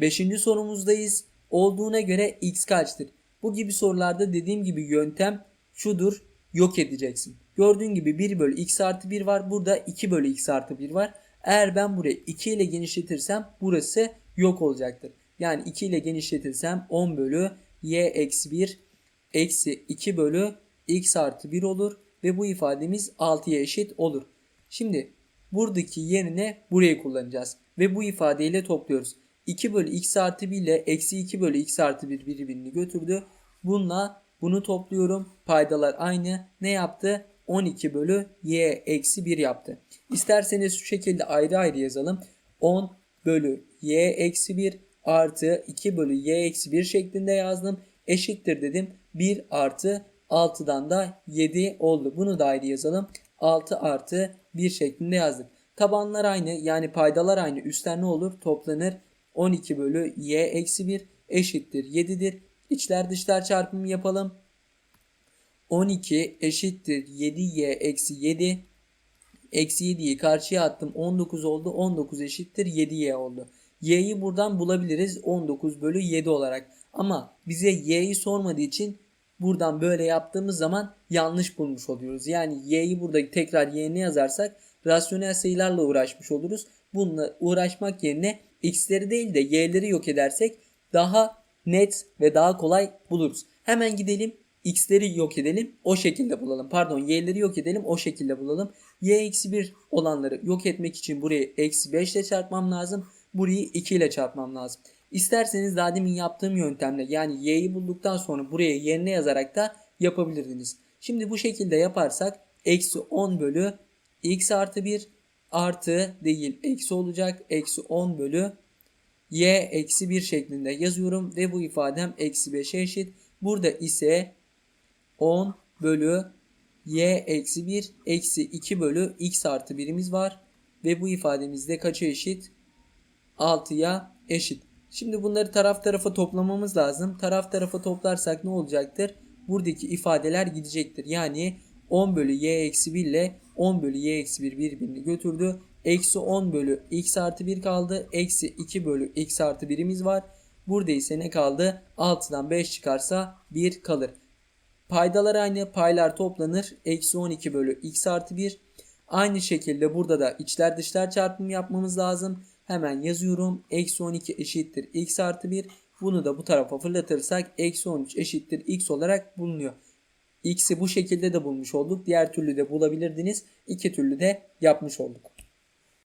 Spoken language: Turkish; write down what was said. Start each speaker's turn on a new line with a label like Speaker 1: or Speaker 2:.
Speaker 1: Beşinci sorumuzdayız. Olduğuna göre x kaçtır? Bu gibi sorularda dediğim gibi yöntem şudur. Yok edeceksin. Gördüğün gibi 1 bölü x artı 1 var. Burada 2 bölü x artı 1 var. Eğer ben burayı 2 ile genişletirsem burası yok olacaktır. Yani 2 ile genişletirsem 10 bölü y eksi 1 eksi 2 bölü x artı 1 olur. Ve bu ifademiz 6'ya eşit olur. Şimdi buradaki yerine burayı kullanacağız. Ve bu ifadeyle topluyoruz. 2 bölü x artı 1 ile eksi 2 bölü x artı 1 birbirini götürdü. Bununla bunu topluyorum. Paydalar aynı. Ne yaptı? 12 bölü y eksi 1 yaptı. İsterseniz şu şekilde ayrı ayrı yazalım. 10 bölü y eksi 1 artı 2 bölü y eksi 1 şeklinde yazdım. Eşittir dedim. 1 artı 6'dan da 7 oldu. Bunu da ayrı yazalım. 6 artı 1 şeklinde yazdık. Tabanlar aynı yani paydalar aynı. Üstler ne olur? Toplanır. 12 bölü y eksi 1 eşittir 7'dir. İçler dışlar çarpımı yapalım. 12 eşittir 7y eksi 7. Eksi 7'yi karşıya attım 19 oldu. 19 eşittir 7y oldu. Y'yi buradan bulabiliriz 19 bölü 7 olarak. Ama bize y'yi sormadığı için buradan böyle yaptığımız zaman yanlış bulmuş oluyoruz. Yani y'yi burada tekrar y'ne yazarsak rasyonel sayılarla uğraşmış oluruz. Bununla uğraşmak yerine x'leri değil de y'leri yok edersek daha net ve daha kolay buluruz. Hemen gidelim x'leri yok edelim o şekilde bulalım. Pardon y'leri yok edelim o şekilde bulalım. y eksi 1 olanları yok etmek için burayı eksi 5 ile çarpmam lazım. Burayı 2 ile çarpmam lazım. İsterseniz daha demin yaptığım yöntemle yani y'yi bulduktan sonra buraya yerine yazarak da yapabilirdiniz. Şimdi bu şekilde yaparsak eksi 10 bölü x artı 1 artı değil eksi olacak. Eksi 10 bölü y eksi 1 şeklinde yazıyorum ve bu ifadem eksi 5'e eşit. Burada ise 10 bölü y eksi 1 eksi 2 bölü x artı 1'imiz var. Ve bu ifademizde kaça eşit? 6'ya eşit. Şimdi bunları taraf tarafa toplamamız lazım. Taraf tarafa toplarsak ne olacaktır? Buradaki ifadeler gidecektir. Yani 10 bölü y eksi 1 ile 10 bölü y eksi 1 birbirini götürdü. Eksi 10 bölü x artı 1 kaldı. Eksi 2 bölü x artı 1'imiz var. Burada ise ne kaldı? 6'dan 5 çıkarsa 1 kalır. Paydalar aynı. Paylar toplanır. Eksi 12 bölü x artı 1. Aynı şekilde burada da içler dışlar çarpımı yapmamız lazım. Hemen yazıyorum. Eksi 12 eşittir x artı 1. Bunu da bu tarafa fırlatırsak eksi 13 eşittir x olarak bulunuyor. X'i bu şekilde de bulmuş olduk. Diğer türlü de bulabilirdiniz. İki türlü de yapmış olduk.